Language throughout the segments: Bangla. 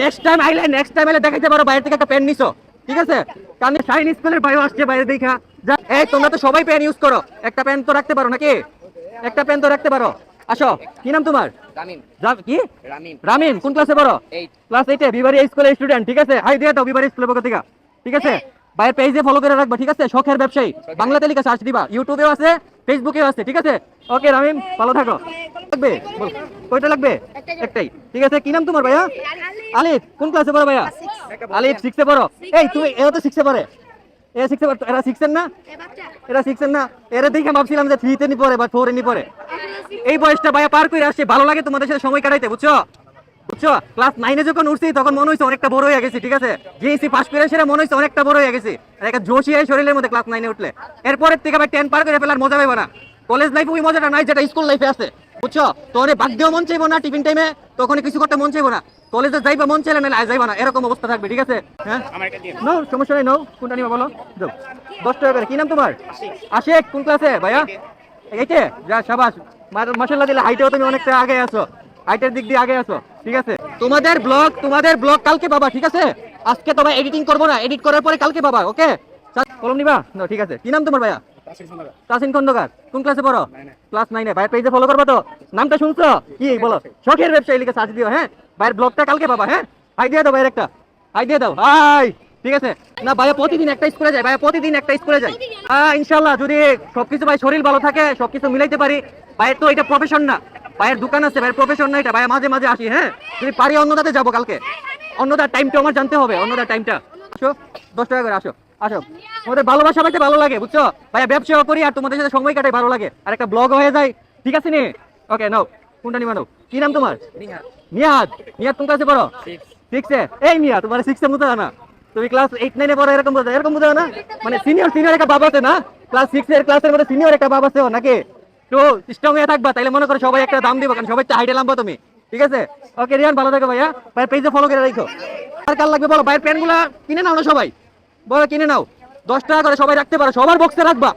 নেক্সট টাইম আইলে নেক্সট টাইম আইলে দেখাইতে পারো বাইরে থেকে একটা পেন নিছো। ঠিক আছে? কারণ শাইন স্কুলের বাইরে আসছে বাইরে দেখা। যা এই তোমরা তো সবাই ইউজ করো। একটা পেন তো রাখতে পারো নাকি? একটা পেন তো রাখতে পারো। আসো কি নাম তোমার? কি? রামিম রামিন কোন ক্লাসে পড়ো? ক্লাস এইটে বিবারি স্কুলের স্টুডেন্ট ঠিক আছে? হাই দিয়ে দাও বিবারি স্কুলের পক্ষ থেকে। ঠিক আছে? বাইরের পেজে ফলো করে রাখবা ঠিক আছে? শখের ব্যবসায়ী। বাংলা তালিকা সার্চ দিবা। ইউটিউবেও আছে ফেসবুকেও আছে ঠিক আছে? ওকে রামিম ভালো থাকো। লাগবে? কয়টা লাগবে? একটাই। ঠিক আছে, কি নাম তোমার ভাইয়া? আলিফ। কোন ক্লাসে পড়ো ভাইয়া? আলিফ পড়ো। এই, তুমি এও তো এরা সিক্সের না? এরা না? এরা দেখে ভাবছিলাম যে থ্রিতে নি বা ফোরে নি এই বয়সটা ভাইয়া পার করে আসছে, ভালো লাগে তোমাদের সাথে সময় কাটাইতে, বুঝছ? বুঝছ? ক্লাস নাইনে যখন উঠছি, তখন মনে হয়েছে অনেকটা বড় হয়ে গেছি, ঠিক আছে? জিএসসি পাস করে সেটা মনে হয়েছে অনেকটা বড় হয়ে গেছি। একটা জোশি এই শরীরের মধ্যে ক্লাস নাইনে উঠলে। এরপরের থেকে আবার টেন পার করে ফেলার মজা পাইবো না। কলেজ লাইফে ওই মজাটা নাই, যেটা স্কুল লাইফে আছে। বুঝছ? তোর বাদ দিয়েও মন চাইব না টিফিন টাইমে তখন কিছু করতে মন চাইব না। কলেজে যাইবা মন চাইলে না যাইবা না। এরকম অবস্থা থাকবে ঠিক আছে? হ্যাঁ? নো সমস্যা নেই নো কোনটা নিবা বলো? দাও দশ টাকা করে। কি নাম তোমার? আশেক। কোন ক্লাসে ভাইয়া? এইটে? যা সাবাস। মাসাল্লাহ দিলে হাইটেও তুমি অনেকটা আগে আছো। হাইটের দিক দিয়ে আগে আছো ঠিক আছে? তোমাদের ব্লগ তোমাদের ব্লগ কালকে পাবা ঠিক আছে? আজকে তোমার এডিটিং করব না। এডিট করার পরে কালকে পাবা ওকে কলম নিবা? না ঠিক আছে। কি নাম তোমার ভাইয়া? তাসিন খন্দকার। কোন ক্লাসে পড়ো? ক্লাস নাইনে ভাইয়ের পেজে ফলো করবা তো? নামটা শুনছো? কি বলো? শখের ব্যবসায়ী লিখে দিও হ্যাঁ? ভাইয়ের ব্লগটা কালকে পাবা হ্যাঁ? হাই দিয়ে দাও ভাইয়ের একটা। হাই দিয়ে দাও। হাই! ঠিক আছে? না ভাইয়া প্রতিদিন একটা স্কুলে যায়। ভাইয়া প্রতিদিন একটা স্কুলে যায়। হ্যাঁ ইনশাল্লাহ যদি সবকিছু ভাই শরীর ভালো থাকে সবকিছু মিলাইতে পারি। ভাইয়ের তো এটা প্রফেশন না। ভাইয়ের দোকান আছে ভাইয়ের প্রফেশন না এটা। ভাইয়া মাঝে মাঝে আসি হ্যাঁ? যদি পারি অন্যদাতে যাব কালকে। অন্যদার টাইমটা আমার জানতে হবে অন্যদার টাইমটা আসো দশ টাকা করে আসো। আসো। তোমাদের ভালোবাসা পাইতে ভালো লাগে বুঝছ? ভাইয়া ব্যবসা করি আর তোমাদের সাথে সময় কাটাই ভালো লাগে। আর একটা ব্লগ হয়ে যায়। ঠিক আছে নি? ওকে নাও। কোনটা নিবা নাও? কি নাম তোমার? নিয়াদ নিয়াদ কোন ক্লাসে পড়ো? সিক্সে এই মিয়া তোমার সিক্সে মতো না। তুমি ক্লাস এইট নাইনে পড়ো এরকম বোঝো এরকম বোঝো না? মানে সিনিয়র সিনিয়র একটা বাবা আছে না? ক্লাস সিক্স এর ক্লাসের মধ্যে সিনিয়র একটা বাবা আছে নাকি? তো স্ট্রং হয়ে থাকবা তাইলে মনে করো সবাই একটা দাম দিবো কারণ সবাই হাইটে লাম্বা তুমি। ঠিক আছে? ওকে রিয়ান ভালো থাকো ভাইয়া। ভাই পেজে ফলো করে রাখো। আর কাল লাগবে বলো? ভাইয়ের প্যান্টগুলো কিনে নাও না সবাই? বলো কিনে নাও। দশ টাকা করে সবাই রাখতে পারো। সবার বক্সে রাখবা।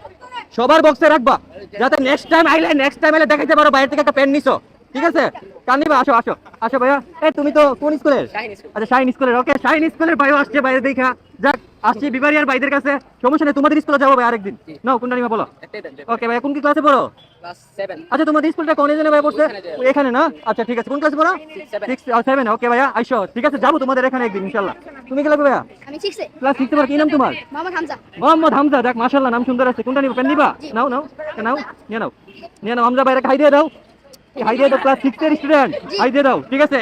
সবার বক্সে রাখবা। যাতে নেক্সট টাইম আইলে নেক্সট টাইম আইলে দেখাইতে পারো বাইরে থেকে একটা প্যান্ট নিছো। ঠিক আছে? কান্দিবা আসো আসো আসো ভাইয়া। এই তুমি তো কোন স্কুলের আচ্ছা শাইন স্কুলের ওকে শাইন স্কুলের ভাইও আসছে বাইরে দেখা। যাক। আসছি বিবারিয়ার ভাইদের কাছে। সমস্যা নেই তোমাদের স্কুলে যাব ভাই আরেকদিন। নাও কোনটা নিবা বলো? ওকে ভাই কোন কি ক্লাসে পড়ো? আচ্ছা তোমাদের স্কুলটা কোন জন্য ভাই পড়ছে? এখানে না? আচ্ছা ঠিক আছে। কোন ক্লাসে পড়ো? সিক্স সেভেন ওকে ভাইয়া আইসো। ঠিক আছে যাব তোমাদের এখানে একদিন ইনশাল্লাহ তুমি কি লাগবে ভাইয়া? ক্লাস সিক্সে পড়ো কি নাম তোমার? মোহাম্মদ হামজা। দেখ মাশাল্লাহ নাম সুন্দর আছে। কোনটা নিবা পেন নিবা? নাও নাও নাও নিয়ে নাও। নিয়ে নাও হামজা ভাইরা হাই দিয়ে দাও। হাই দিয়ে দাও ক্লাস সিক্স এর স্টুডেন্ট হাই দিয়ে দাও ঠিক আছে?